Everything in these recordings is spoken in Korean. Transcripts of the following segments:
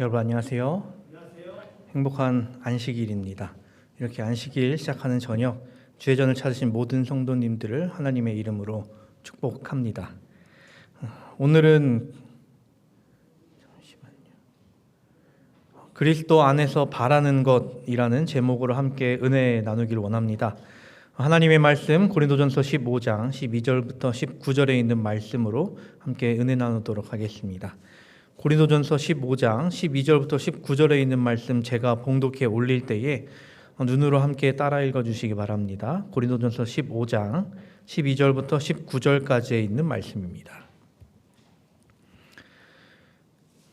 여러분 안녕하세요. 행복한 안식일입니다. 이렇게 안식일 시작하는 저녁 주의전을 찾으신 모든 성도님들을 하나님의 이름으로 축복합니다. 오늘은 잠시만요. 그리스도 안에서 바라는 것이라는 제목으로 함께 은혜 나누길 원합니다. 하나님의 말씀 고린도전서 15장 12절부터 19절에 있는 말씀으로 함께 은혜 나누도록 하겠습니다. 고린도전서 15장 12절부터 19절에 있는 말씀 제가 봉독해 올릴 때에 눈으로 함께 따라 읽어 주시기 바랍니다. 고린도전서 15장 12절부터 19절까지에 있는 말씀입니다.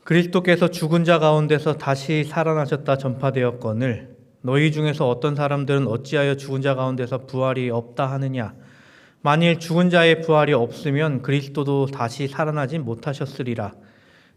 그리스도께서 죽은 자 가운데서 다시 살아나셨다 전파되었거늘 너희 중에서 어떤 사람들은 어찌하여 죽은 자 가운데서 부활이 없다 하느냐 만일 죽은 자의 부활이 없으면 그리스도도 다시 살아나지 못하셨으리라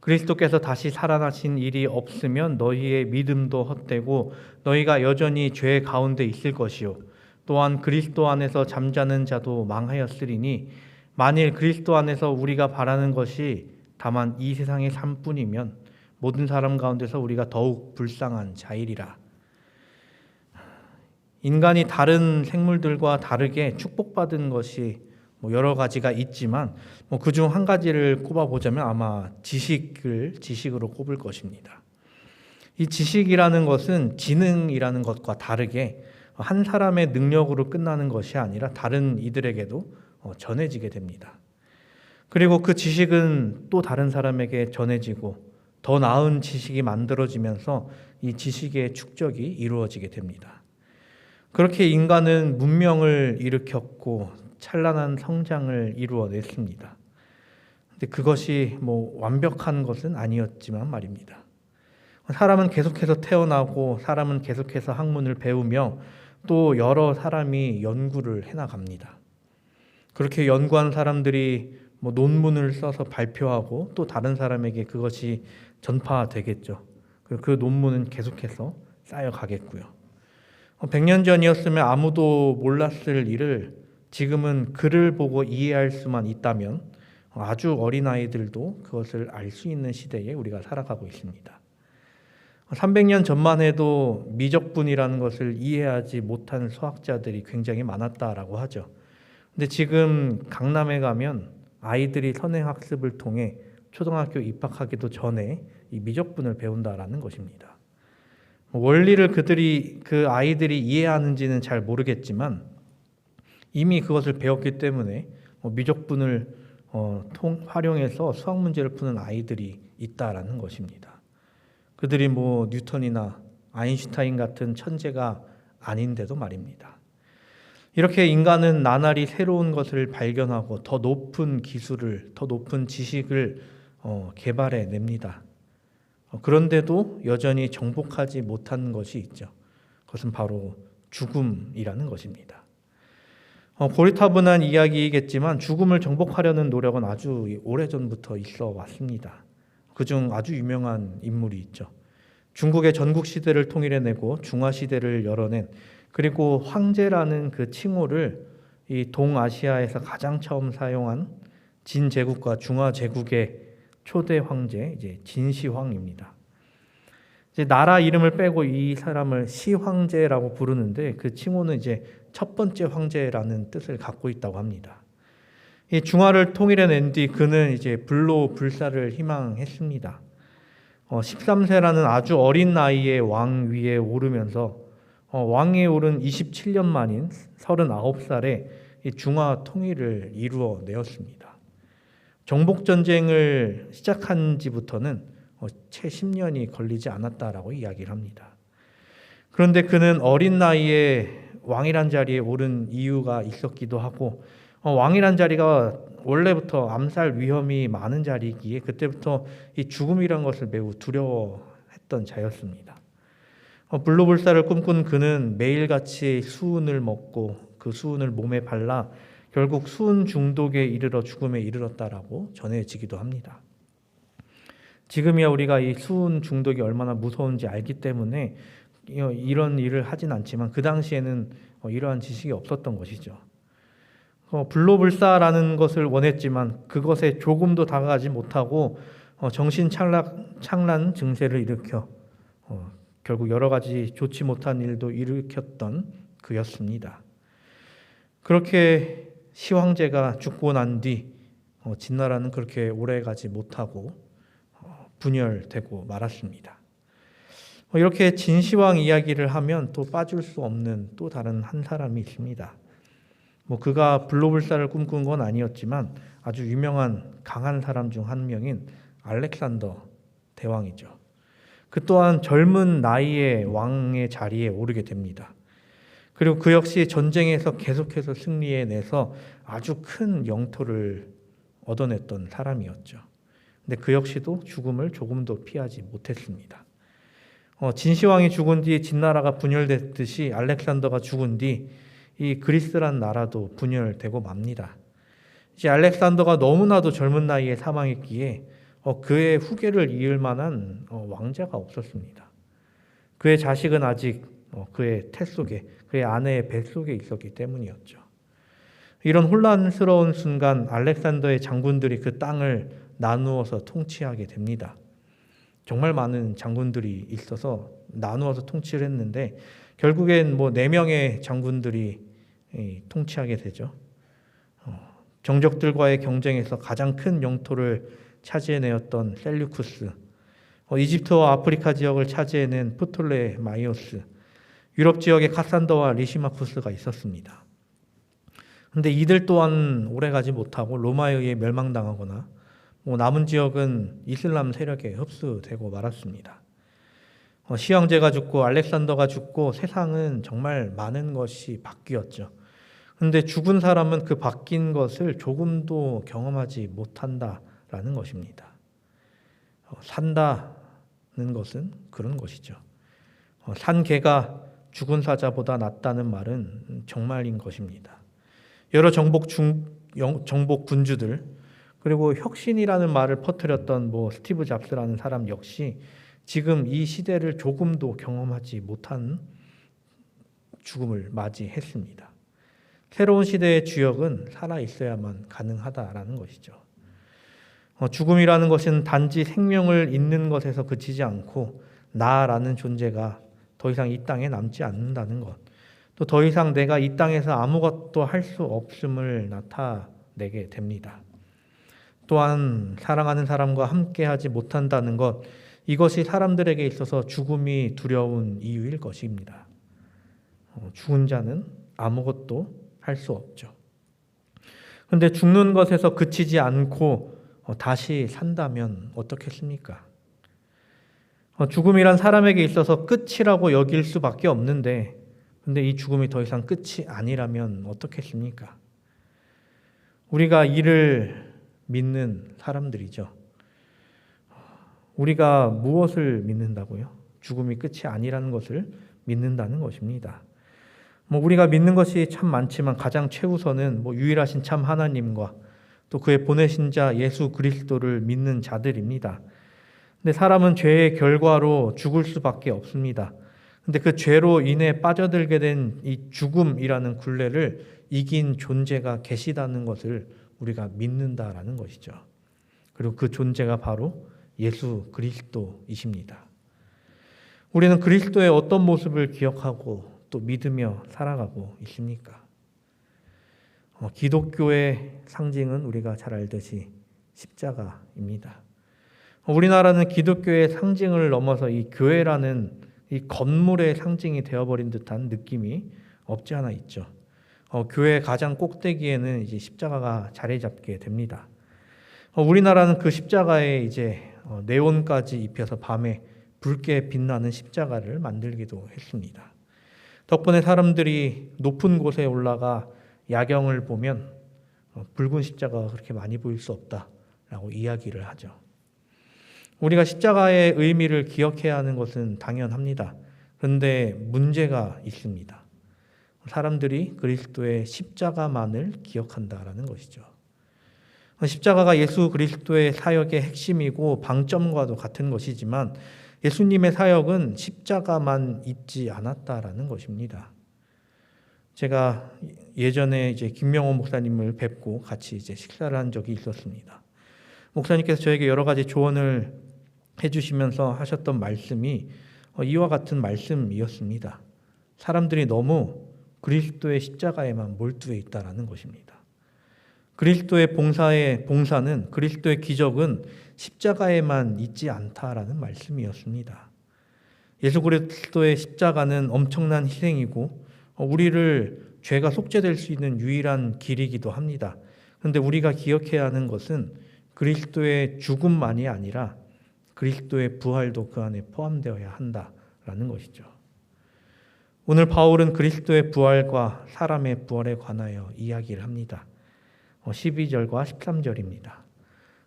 그리스도께서 다시 살아나신 일이 없으면 너희의 믿음도 헛되고 너희가 여전히 죄 가운데 있을 것이요. 또한 그리스도 안에서 잠자는 자도 망하였으리니 만일 그리스도 안에서 우리가 바라는 것이 다만 이 세상의 삶뿐이면 모든 사람 가운데서 우리가 더욱 불쌍한 자이리라. 인간이 다른 생물들과 다르게 축복받은 것이 뭐 여러 가지가 있지만 뭐 그중 한 가지를 꼽아 보자면 아마 지식을 지식으로 꼽을 것입니다. 이 지식이라는 것은 지능이라는 것과 다르게 한 사람의 능력으로 끝나는 것이 아니라 다른 이들에게도 어, 전해지게 됩니다. 그리고 그 지식은 또 다른 사람에게 전해지고 더 나은 지식이 만들어지면서 이 지식의 축적이 이루어지게 됩니다. 그렇게 인간은 문명을 일으켰고 찬란한 성장을 이루어냈습니다. 근데 그것이 뭐 완벽한 것은 아니었지만 말입니다. 사람은 계속해서 태어나고 사람은 계속해서 학문을 배우며 또 여러 사람이 연구를 해나갑니다. 그렇게 연구한 사람들이 뭐 논문을 써서 발표하고 또 다른 사람에게 그것이 전파되겠죠. 그 논문은 계속해서 쌓여가겠고요. 100년 전이었으면 아무도 몰랐을 일을 지금은 글을 보고 이해할 수만 있다면 아주 어린 아이들도 그것을 알 수 있는 시대에 우리가 살아가고 있습니다. 300년 전만 해도 미적분이라는 것을 이해하지 못하는 수학자들이 굉장히 많았다라고 하죠. 근데 지금 강남에 가면 아이들이 선행 학습을 통해 초등학교 입학하기도 전에 이 미적분을 배운다라는 것입니다. 원리를 그들이 그 아이들이 이해하는지는 잘 모르겠지만 이미 그것을 배웠기 때문에 뭐 미적분을 어, 통, 활용해서 수학 문제를 푸는 아이들이 있다라는 것입니다. 그들이 뭐 뉴턴이나 아인슈타인 같은 천재가 아닌데도 말입니다. 이렇게 인간은 나날이 새로운 것을 발견하고 더 높은 기술을, 더 높은 지식을 어, 개발해 냅니다. 어, 그런데도 여전히 정복하지 못한 것이 있죠. 그것은 바로 죽음이라는 것입니다. 어, 고리타분한 이야기이겠지만 죽음을 정복하려는 노력은 아주 오래전부터 있어 왔습니다. 그중 아주 유명한 인물이 있죠. 중국의 전국 시대를 통일해내고 중화 시대를 열어낸 그리고 황제라는 그 칭호를 이 동아시아에서 가장 처음 사용한 진 제국과 중화 제국의 초대 황제 이제 진시황입니다. 이제 나라 이름을 빼고 이 사람을 시황제라고 부르는데 그 칭호는 이제 첫 번째 황제라는 뜻을 갖고 있다고 합니다. 이 중화를 통일해낸 뒤 그는 이제 불로 불사를 희망했습니다. 어, 13세라는 아주 어린 나이에 왕 위에 오르면서 어, 왕에 오른 27년 만인 39살에 이 중화 통일을 이루어 내었습니다. 정복 전쟁을 시작한 지부터는 어, 채 10년이 걸리지 않았다라고 이야기를 합니다. 그런데 그는 어린 나이에 왕이란 자리에 오른 이유가 있었기도 하고 어, 왕이란 자리가 원래부터 암살 위험이 많은 자리이기에 그때부터 이 죽음이란 것을 매우 두려워했던 자였습니다. 어, 불로불사를 꿈꾼 그는 매일같이 수은을 먹고 그 수은을 몸에 발라 결국 수은 중독에 이르러 죽음에 이르렀다라고 전해지기도 합니다. 지금이야 우리가 이 수은 중독이 얼마나 무서운지 알기 때문에 이런 일을 하진 않지만 그 당시에는 어, 이러한 지식이 없었던 것이죠. 어, 불로불사라는 것을 원했지만 그것에 조금도 다가가지 못하고 어, 정신 착락, 착란 증세를 일으켜 결국 여러 가지 좋지 못한 일도 일으켰던 그였습니다. 그렇게 시황제가 죽고 난 뒤 진나라는 그렇게 오래 가지 못하고 분열되고 말았습니다. 뭐 이렇게 진시황 이야기를 하면 또 빠질 수 없는 또 다른 한 사람이 있습니다. 뭐 그가 불로불사를 꿈꾼 건 아니었지만 아주 유명한 강한 사람 중 한 명인 알렉산더 대왕이죠. 그 또한 젊은 나이에 왕의 자리에 오르게 됩니다. 그리고 그 역시 전쟁에서 계속해서 승리해내서 아주 큰 영토를 얻어냈던 사람이었죠. 근데 그 역시도 죽음을 조금도 피하지 못했습니다. 어, 진시황이 죽은 뒤 진나라가 분열됐듯이 알렉산더가 죽은 뒤 이 그리스란 나라도 분열되고 맙니다. 이제 알렉산더가 너무나도 젊은 나이에 사망했기에 어, 그의 후계를 이을 만한 어, 왕자가 없었습니다. 그의 자식은 아직 어, 그의 태 속에 그의 아내의 배 속에 있었기 때문이었죠. 이런 혼란스러운 순간 알렉산더의 장군들이 그 땅을 나누어서 통치하게 됩니다. 정말 많은 장군들이 있어서 나누어서 통치를 했는데 결국엔 뭐 네 명의 장군들이 통치하게 되죠. 어, 정적들과의 경쟁에서 가장 큰 영토를 차지해내었던 셀류쿠스, 어, 이집트와 아프리카 지역을 차지해낸 프톨레 마이오스, 유럽 지역의 카산더와 리시마쿠스가 있었습니다. 근데 이들 또한 오래가지 못하고 로마에 의해 멸망당하거나 뭐 남은 지역은 이슬람 세력에 흡수되고 말았습니다. 어, 시황제가 죽고 알렉산더가 죽고 세상은 정말 많은 것이 바뀌었죠. 근데 죽은 사람은 그 바뀐 것을 조금도 경험하지 못한다라는 것입니다. 어, 산다는 것은 그런 것이죠. 어, 산 개가 죽은 사자보다 낫다는 말은 정말인 것입니다. 여러 정복 중, 정복 군주들 그리고 혁신이라는 말을 퍼뜨렸던 뭐 스티브 잡스라는 사람 역시 지금 이 시대를 조금도 경험하지 못한 죽음을 맞이했습니다. 새로운 시대의 주역은 살아 있어야만 가능하다라는 것이죠. 어, 죽음이라는 것은 단지 생명을 잇는 것에서 그치지 않고 나라는 존재가 더 이상 이 땅에 남지 않는다는 것. 또 더 이상 내가 이 땅에서 아무것도 할 수 없음을 나타내게 됩니다. 또한 사랑하는 사람과 함께하지 못한다는 것, 이것이 사람들에게 있어서 죽음이 두려운 이유일 것입니다. 어, 죽은 자는 아무것도 할 수 없죠. 그런데 죽는 것에서 그치지 않고 어, 다시 산다면 어떻겠습니까? 어, 죽음이란 사람에게 있어서 끝이라고 여길 수밖에 없는데, 근데 이 죽음이 더 이상 끝이 아니라면 어떻겠습니까? 우리가 이를 믿는 사람들이죠. 우리가 무엇을 믿는다고요? 죽음이 끝이 아니라는 것을 믿는다는 것입니다. 뭐 우리가 믿는 것이 참 많지만 가장 최우선은 뭐 유일하신 참 하나님과 또 그의 보내신 자 예수 그리스도를 믿는 자들입니다. 근데 사람은 죄의 결과로 죽을 수밖에 없습니다. 근데 그 죄로 인해 빠져들게 된 이 죽음이라는 굴레를 이긴 존재가 계시다는 것을 우리가 믿는다라는 것이죠. 그리고 그 존재가 바로 예수 그리스도이십니다. 우리는 그리스도의 어떤 모습을 기억하고 또 믿으며 살아가고 있습니까? 어, 기독교의 상징은 우리가 잘 알듯이 십자가입니다. 어, 우리나라는 기독교의 상징을 넘어서 이 교회라는 이 건물의 상징이 되어버린 듯한 느낌이 없지 않아 있죠. 어, 교회 가장 꼭대기에는 이제 십자가가 자리 잡게 됩니다. 어, 우리나라는 그 십자가에 이제 어, 네온까지 입혀서 밤에 붉게 빛나는 십자가를 만들기도 했습니다. 덕분에 사람들이 높은 곳에 올라가 야경을 보면 어, 붉은 십자가가 그렇게 많이 보일 수 없다라고 이야기를 하죠. 우리가 십자가의 의미를 기억해야 하는 것은 당연합니다. 그런데 문제가 있습니다. 사람들이 그리스도의 십자가만을 기억한다라는 것이죠. 십자가가 예수 그리스도의 사역의 핵심이고 방점과도 같은 것이지만 예수님의 사역은 십자가만 있지 않았다라는 것입니다. 제가 예전에 이제 김명호 목사님을 뵙고 같이 이제 식사를 한 적이 있었습니다. 목사님께서 저에게 여러 가지 조언을 해주시면서 하셨던 말씀이 어, 이와 같은 말씀이었습니다. 사람들이 너무 그리스도의 십자가에만 몰두해 있다라는 것입니다. 그리스도의 봉사의 봉사는 그리스도의 기적은 십자가에만 있지 않다라는 말씀이었습니다. 예수 그리스도의 십자가는 엄청난 희생이고 어, 우리를 죄가 속죄될 수 있는 유일한 길이기도 합니다. 그런데 우리가 기억해야 하는 것은 그리스도의 죽음만이 아니라 그리스도의 부활도 그 안에 포함되어야 한다라는 것이죠. 오늘 바울은 그리스도의 부활과 사람의 부활에 관하여 이야기를 합니다. 12절과 어, 13절입니다.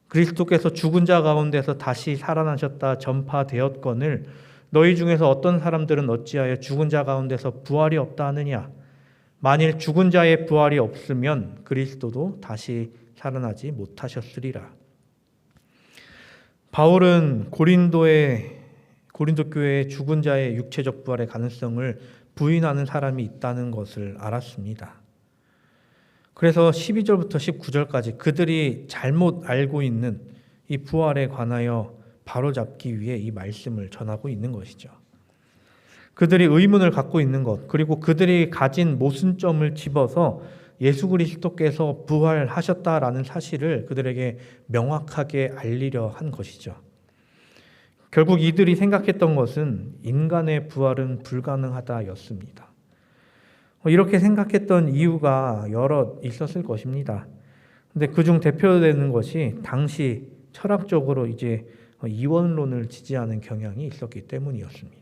그리스도께서 죽은 자 가운데서 다시 살아나셨다 전파되었거늘 너희 중에서 어떤 사람들은 어찌하여 죽은 자 가운데서 부활이 없다 하느냐 만일 죽은 자의 부활이 없으면 그리스도도 다시 살아나지 못하셨으리라. 바울은 고린도의 고린도 교회의 죽은 자의 육체적 부활의 가능성을 부인하는 사람이 있다는 것을 알았습니다. 그래서 12절부터 19절까지 그들이 잘못 알고 있는 이 부활에 관하여 바로잡기 위해 이 말씀을 전하고 있는 것이죠. 그들이 의문을 갖고 있는 것, 그리고 그들이 가진 모순점을 집어서 예수 그리스도께서 부활하셨다라는 사실을 그들에게 명확하게 알리려 한 것이죠. 결국 이들이 생각했던 것은 인간의 부활은 불가능하다였습니다. 뭐 이렇게 생각했던 이유가 여러 있었을 것입니다. 근데 그중 대표되는 것이 당시 철학적으로 이제 이원론을 지지하는 경향이 있었기 때문이었습니다.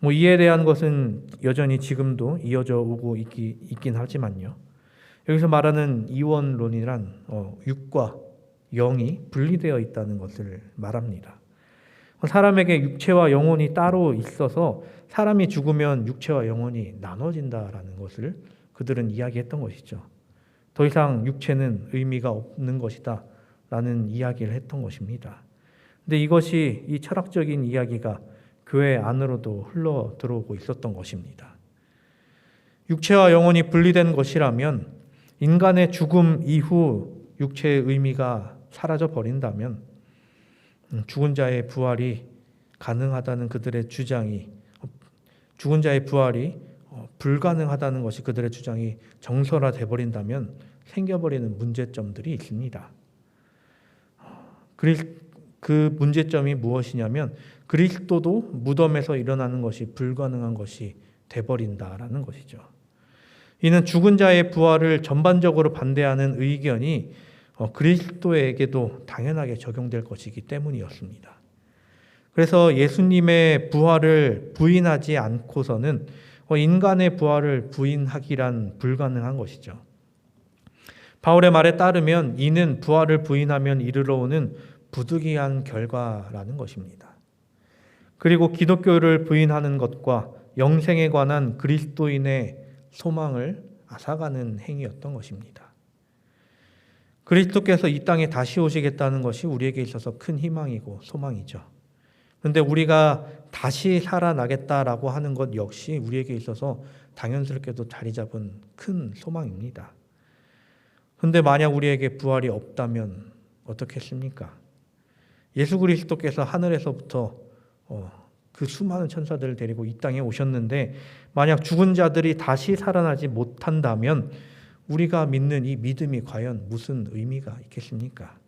뭐 이에 대한 것은 여전히 지금도 이어져 오고 있기, 있긴 하지만요. 여기서 말하는 이원론이란 어, 육과 영이 분리되어 있다는 것을 말합니다. 사람에게 육체와 영혼이 따로 있어서 사람이 죽으면 육체와 영혼이 나눠진다라는 것을 그들은 이야기했던 것이죠. 더 이상 육체는 의미가 없는 것이다 라는 이야기를 했던 것입니다. 근데 이것이 이 철학적인 이야기가 교회 안으로도 흘러 들어오고 있었던 것입니다. 육체와 영혼이 분리된 것이라면 인간의 죽음 이후 육체의 의미가 사라져 버린다면 음, 죽은 자의 부활이 가능하다는 그들의 주장이 죽은 자의 부활이 어, 불가능하다는 것이 그들의 주장이 정설화돼 버린다면 생겨버리는 문제점들이 있습니다. 그 문제점이 무엇이냐면 그리스도도 무덤에서 일어나는 것이 불가능한 것이 돼버린다라는 것이죠. 이는 죽은 자의 부활을 전반적으로 반대하는 의견이 어, 그리스도에게도 당연하게 적용될 것이기 때문이었습니다. 그래서 예수님의 부활을 부인하지 않고서는 어, 인간의 부활을 부인하기란 불가능한 것이죠. 바울의 말에 따르면 이는 부활을 부인하면 이르러 오는 부득이한 결과라는 것입니다. 그리고 기독교를 부인하는 것과 영생에 관한 그리스도인의 소망을 앗아가는 행위였던 것입니다. 그리스도께서 이 땅에 다시 오시겠다는 것이 우리에게 있어서 큰 희망이고 소망이죠. 그런데 우리가 다시 살아나겠다라고 하는 것 역시 우리에게 있어서 당연스럽게도 자리 잡은 큰 소망입니다. 그런데 만약 우리에게 부활이 없다면 어떻겠습니까? 예수 그리스도께서 하늘에서부터 어, 그 수많은 천사들을 데리고 이 땅에 오셨는데 만약 죽은 자들이 다시 살아나지 못한다면 우리가 믿는 이 믿음이 과연 무슨 의미가 있겠습니까?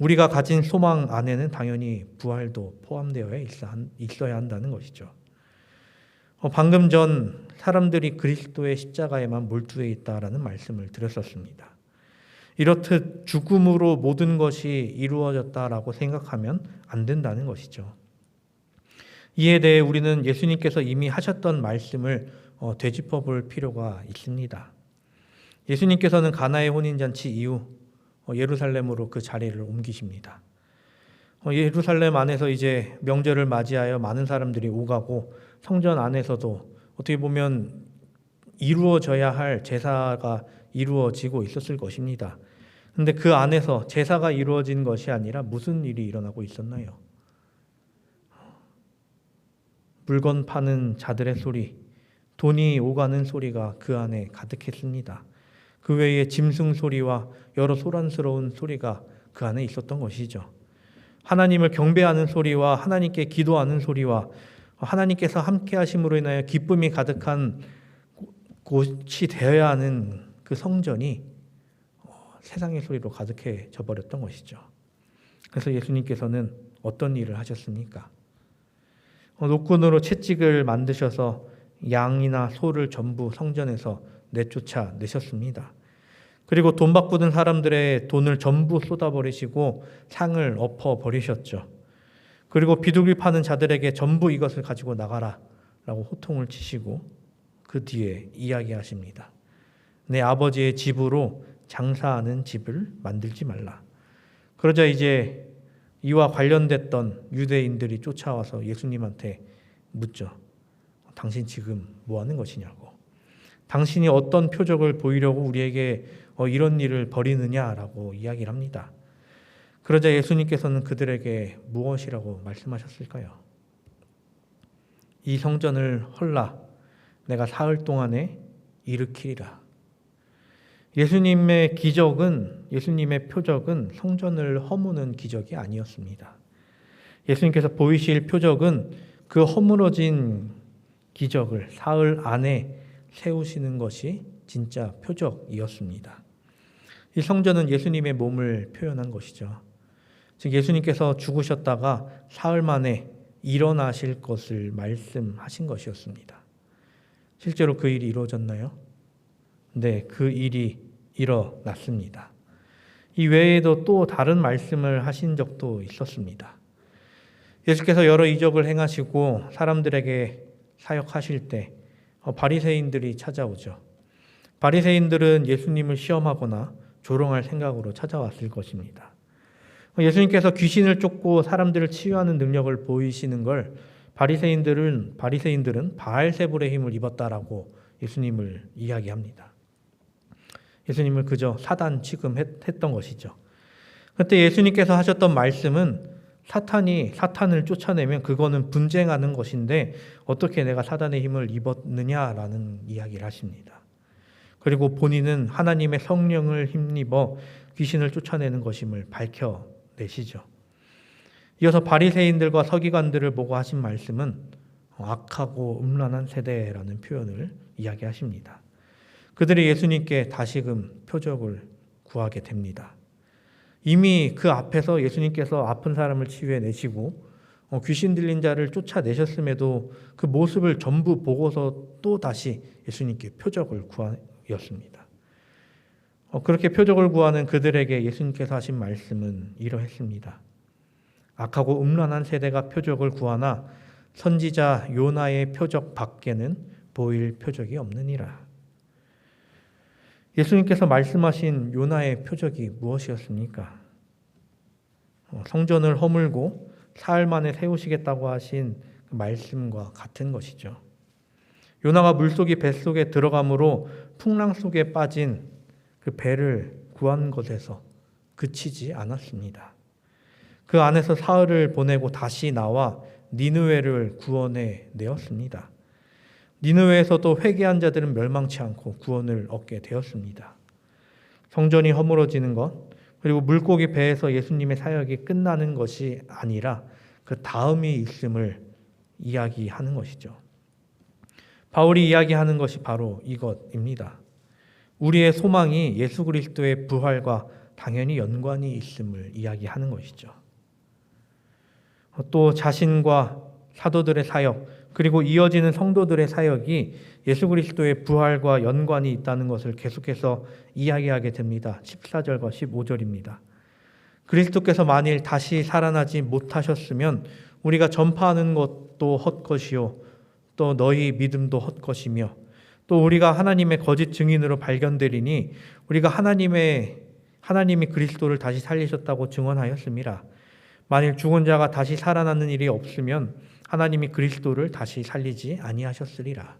우리가 가진 소망 안에는 당연히 부활도 포함되어 있어야 한다는 것이죠. 어, 방금 전 사람들이 그리스도의 십자가에만 몰두해 있다라는 말씀을 드렸었습니다. 이렇듯 죽음으로 모든 것이 이루어졌다라고 생각하면 안 된다는 것이죠. 이에 대해 우리는 예수님께서 이미 하셨던 말씀을 어, 되짚어 볼 필요가 있습니다. 예수님께서는 가나의 혼인잔치 이후 어, 예루살렘으로 그 자리를 옮기십니다. 어, 예루살렘 안에서 이제 명절을 맞이하여 많은 사람들이 오가고 성전 안에서도 어떻게 보면 이루어져야 할 제사가 이루어지고 있었을 것입니다. 근데 그 안에서 제사가 이루어진 것이 아니라 무슨 일이 일어나고 있었나요? 물건 파는 자들의 소리, 돈이 오가는 소리가 그 안에 가득했습니다. 그 외에 짐승 소리와 여러 소란스러운 소리가 그 안에 있었던 것이죠. 하나님을 경배하는 소리와 하나님께 기도하는 소리와 하나님께서 함께 하심으로 인하여 기쁨이 가득한 곳이 되어야 하는 그 성전이 어, 세상의 소리로 가득해져 버렸던 것이죠. 그래서 예수님께서는 어떤 일을 하셨습니까? 어, 노끈으로 채찍을 만드셔서 양이나 소를 전부 성전에서 내쫓아 내셨습니다. 그리고 돈 바꾸는 사람들의 돈을 전부 쏟아버리시고 상을 엎어 버리셨죠. 그리고 비둘기 파는 자들에게 전부 이것을 가지고 나가라 라고 호통을 치시고 그 뒤에 이야기하십니다. 내 아버지의 집으로 장사하는 집을 만들지 말라. 그러자 이제 이와 관련됐던 유대인들이 쫓아와서 예수님한테 묻죠. 당신 지금 뭐 하는 것이냐고. 당신이 어떤 표적을 보이려고 우리에게 어, 이런 일을 벌이느냐라고 이야기를 합니다. 그러자 예수님께서는 그들에게 무엇이라고 말씀하셨을까요? 이 성전을 헐라 내가 사흘 동안에 일으키리라. 예수님의 기적은 예수님의 표적은 성전을 허무는 기적이 아니었습니다. 예수님께서 보이실 표적은 그 허물어진 기적을 사흘 안에 세우시는 것이 진짜 표적이었습니다. 이 성전은 예수님의 몸을 표현한 것이죠. 즉 예수님께서 죽으셨다가 사흘 만에 일어나실 것을 말씀하신 것이었습니다. 실제로 그 일이 이루어졌나요? 네, 그 일이 일어났습니다. 이 외에도 또 다른 말씀을 하신 적도 있었습니다. 예수께서 여러 이적을 행하시고 사람들에게 사역하실 때 어, 바리새인들이 찾아오죠. 바리새인들은 예수님을 시험하거나 조롱할 생각으로 찾아왔을 것입니다. 어, 예수님께서 귀신을 쫓고 사람들을 치유하는 능력을 보이시는 걸 바리새인들은 바리새인들은 바알세불의 힘을 입었다라고 예수님을 이야기합니다. 예수님을 그저 사단 취급했던 것이죠. 그때 예수님께서 하셨던 말씀은 사탄이 사탄을 쫓아내면 그거는 분쟁하는 것인데 어떻게 내가 사단의 힘을 입었느냐라는 이야기를 하십니다. 그리고 본인은 하나님의 성령을 힘입어 귀신을 쫓아내는 것임을 밝혀내시죠. 이어서 바리새인들과 서기관들을 보고 하신 말씀은 악하고 음란한 세대라는 표현을 이야기하십니다. 그들이 예수님께 다시금 표적을 구하게 됩니다. 이미 그 앞에서 예수님께서 아픈 사람을 치유해 내시고 어, 귀신 들린 자를 쫓아내셨음에도 그 모습을 전부 보고서 또 다시 예수님께 표적을 구하였습니다. 어, 그렇게 표적을 구하는 그들에게 예수님께서 하신 말씀은 이러했습니다. 악하고 음란한 세대가 표적을 구하나 선지자 요나의 표적 밖에는 보일 표적이 없느니라. 예수님께서 말씀하신 요나의 표적이 무엇이었습니까? 어, 성전을 허물고 사흘 만에 세우시겠다고 하신 그 말씀과 같은 것이죠. 요나가 물속이 뱃속에 들어감으로 풍랑 속에 빠진 그 배를 구한 것에서 그치지 않았습니다. 그 안에서 사흘을 보내고 다시 나와 니느웨를 구원해 내었습니다. 니느웨에서도 회개한 자들은 멸망치 않고 구원을 얻게 되었습니다. 성전이 허물어지는 것 그리고 물고기 배에서 예수님의 사역이 끝나는 것이 아니라 그 다음이 있음을 이야기하는 것이죠. 바울이 이야기하는 것이 바로 이것입니다. 우리의 소망이 예수 그리스도의 부활과 당연히 연관이 있음을 이야기하는 것이죠. 또 자신과 사도들의 사역, 그리고 이어지는 성도들의 사역이 예수 그리스도의 부활과 연관이 있다는 것을 계속해서 이야기하게 됩니다. 14절과 15절입니다. 그리스도께서 만일 다시 살아나지 못하셨으면 우리가 전파하는 것도 헛것이요 또 너희 믿음도 헛것이며 또 우리가 하나님의 거짓 증인으로 발견되리니 우리가 하나님의 하나님이 그리스도를 다시 살리셨다고 증언하였습니다. 만일 죽은 자가 다시 살아나는 일이 없으면 하나님이 그리스도를 다시 살리지 아니하셨으리라.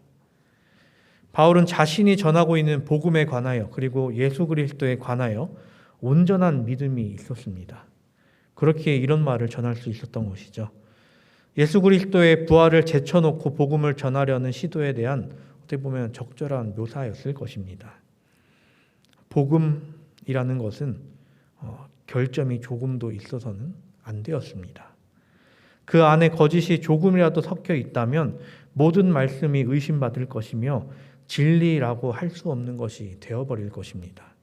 바울은 자신이 전하고 있는 복음에 관하여 그리고 예수 그리스도에 관하여 온전한 믿음이 있었습니다. 그렇기에 이런 말을 전할 수 있었던 것이죠. 예수 그리스도의 부활을 제쳐놓고 복음을 전하려는 시도에 대한 어떻게 보면 적절한 묘사였을 것입니다. 복음이라는 것은 어, 결점이 조금도 있어서는 안 되었습니다. 그 안에 거짓이 조금이라도 섞여 있다면 모든 말씀이 의심받을 것이며 진리라고 할 수 없는 것이 되어버릴 것입니다.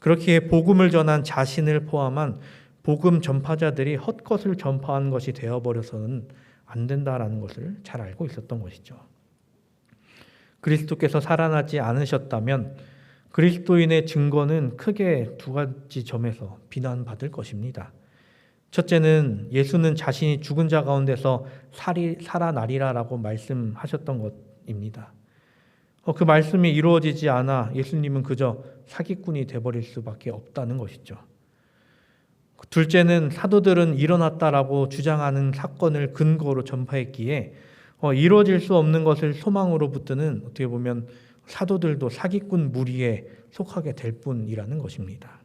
그렇기에 복음을 전한 자신을 포함한 복음 전파자들이 헛것을 전파한 것이 되어버려서는 안 된다라는 것을 잘 알고 있었던 것이죠. 그리스도께서 살아나지 않으셨다면 그리스도인의 증거는 크게 두 가지 점에서 비난받을 것입니다. 첫째는 예수는 자신이 죽은 자 가운데서 살이, 살아나리라라고 말씀하셨던 것입니다. 어, 그 말씀이 이루어지지 않아 예수님은 그저 사기꾼이 돼버릴 수밖에 없다는 것이죠. 둘째는 사도들은 일어났다라고 주장하는 사건을 근거로 전파했기에 어, 이루어질 수 없는 것을 소망으로 붙드는 어떻게 보면 사도들도 사기꾼 무리에 속하게 될 뿐이라는 것입니다.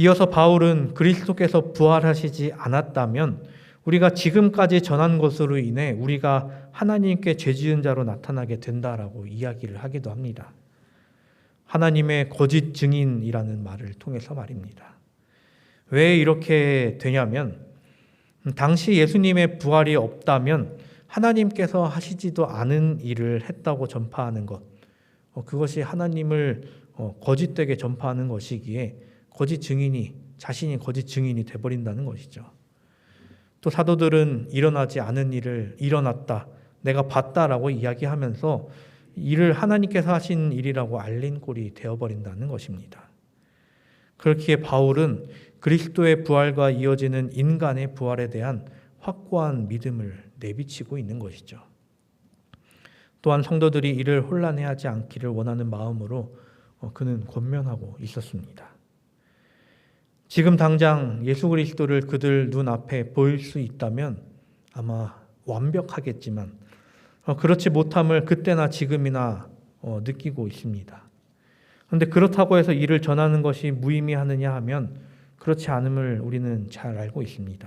이어서 바울은 그리스도께서 부활하시지 않았다면 우리가 지금까지 전한 것으로 인해 우리가 하나님께 죄지은 자로 나타나게 된다라고 이야기를 하기도 합니다. 하나님의 거짓 증인이라는 말을 통해서 말입니다. 왜 이렇게 되냐면 당시 예수님의 부활이 없다면 하나님께서 하시지도 않은 일을 했다고 전파하는 것, 어, 그것이 하나님을 어, 거짓되게 전파하는 것이기에 거짓 증인이 자신이 거짓 증인이 돼버린다는 것이죠. 또 사도들은 일어나지 않은 일을 일어났다, 내가 봤다라고 이야기하면서 이를 하나님께서 하신 일이라고 알린 꼴이 되어버린다는 것입니다. 그렇기에 바울은 그리스도의 부활과 이어지는 인간의 부활에 대한 확고한 믿음을 내비치고 있는 것이죠. 또한 성도들이 이를 혼란해하지 않기를 원하는 마음으로 어, 그는 권면하고 있었습니다. 지금 당장 예수 그리스도를 그들 눈앞에 보일 수 있다면 아마 완벽하겠지만 어, 그렇지 못함을 그때나 지금이나 어, 느끼고 있습니다. 그런데 그렇다고 해서 이를 전하는 것이 무의미하느냐 하면 그렇지 않음을 우리는 잘 알고 있습니다.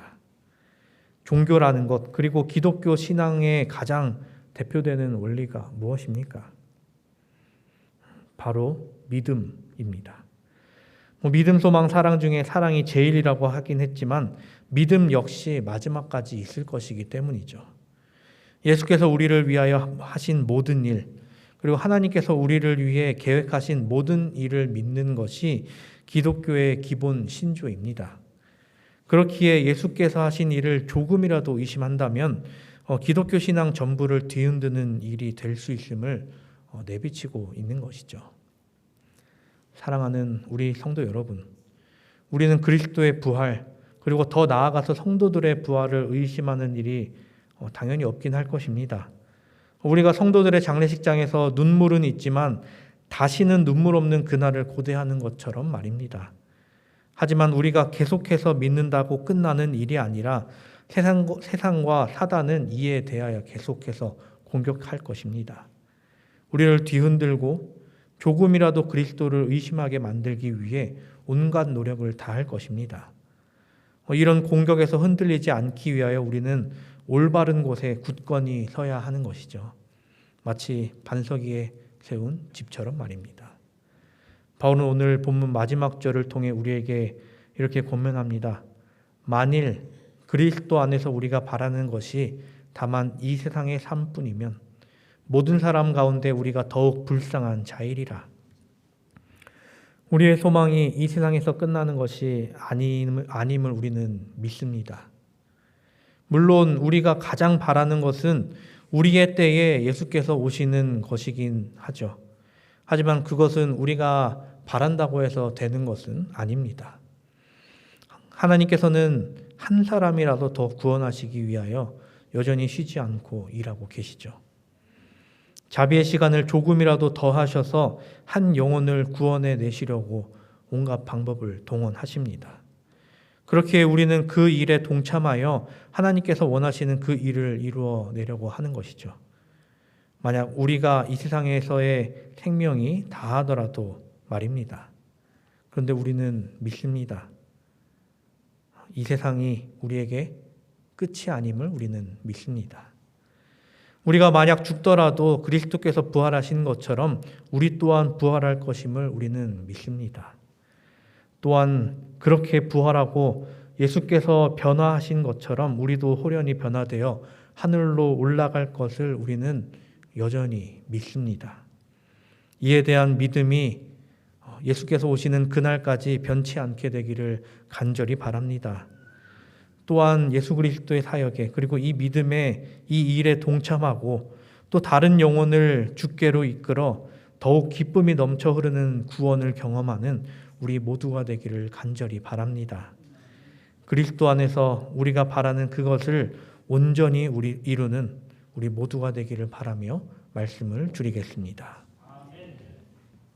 종교라는 것 그리고 기독교 신앙의 가장 대표되는 원리가 무엇입니까? 바로 믿음입니다. 뭐 믿음, 소망, 사랑 중에 사랑이 제일이라고 하긴 했지만 믿음 역시 마지막까지 있을 것이기 때문이죠. 예수께서 우리를 위하여 하신 모든 일, 그리고 하나님께서 우리를 위해 계획하신 모든 일을 믿는 것이 기독교의 기본 신조입니다. 그렇기에 예수께서 하신 일을 조금이라도 의심한다면 어, 기독교 신앙 전부를 뒤흔드는 일이 될 수 있음을 어, 내비치고 있는 것이죠. 사랑하는 우리 성도 여러분, 우리는 그리스도의 부활 그리고 더 나아가서 성도들의 부활을 의심하는 일이 어, 당연히 없긴 할 것입니다. 우리가 성도들의 장례식장에서 눈물은 있지만 다시는 눈물 없는 그날을 고대하는 것처럼 말입니다. 하지만 우리가 계속해서 믿는다고 끝나는 일이 아니라 세상, 세상과 사단은 이에 대하여 계속해서 공격할 것입니다. 우리를 뒤흔들고 조금이라도 그리스도를 의심하게 만들기 위해 온갖 노력을 다할 것입니다. 어, 이런 공격에서 흔들리지 않기 위하여 우리는 올바른 곳에 굳건히 서야 하는 것이죠. 마치 반석 위에 세운 집처럼 말입니다. 바울은 오늘 본문 마지막 절을 통해 우리에게 이렇게 권면합니다. 만일 그리스도 안에서 우리가 바라는 것이 다만 이 세상의 삶뿐이면 모든 사람 가운데 우리가 더욱 불쌍한 자일이라. 우리의 소망이 이 세상에서 끝나는 것이 아님을, 우리는 믿습니다. 물론 우리가 가장 바라는 것은 우리의 때에 예수께서 오시는 것이긴 하죠. 하지만 그것은 우리가 바란다고 해서 되는 것은 아닙니다. 하나님께서는 한 사람이라도 더 구원하시기 위하여 여전히 쉬지 않고 일하고 계시죠. 자비의 시간을 조금이라도 더 하셔서 한 영혼을 구원해 내시려고 온갖 방법을 동원하십니다. 그렇게 우리는 그 일에 동참하여 하나님께서 원하시는 그 일을 이루어 내려고 하는 것이죠. 만약 우리가 이 세상에서의 생명이 다 하더라도 말입니다. 그런데 우리는 믿습니다. 이 세상이 우리에게 끝이 아님을 우리는 믿습니다. 우리가 만약 죽더라도 그리스도께서 부활하신 것처럼 우리 또한 부활할 것임을 우리는 믿습니다. 또한 그렇게 부활하고 예수께서 변화하신 것처럼 우리도 호련히 변화되어 하늘로 올라갈 것을 우리는 여전히 믿습니다. 이에 대한 믿음이 예수께서 오시는 그날까지 변치 않게 되기를 간절히 바랍니다. 또한 예수 그리스도의 사역에 그리고 이 믿음에 이 일에 동참하고 또 다른 영혼을 주께로 이끌어 더욱 기쁨이 넘쳐 흐르는 구원을 경험하는 우리 모두가 되기를 간절히 바랍니다. 그리스도 안에서 우리가 바라는 그것을 온전히 우리 이루는 우리 모두가 되기를 바라며 말씀을 줄이겠습니다.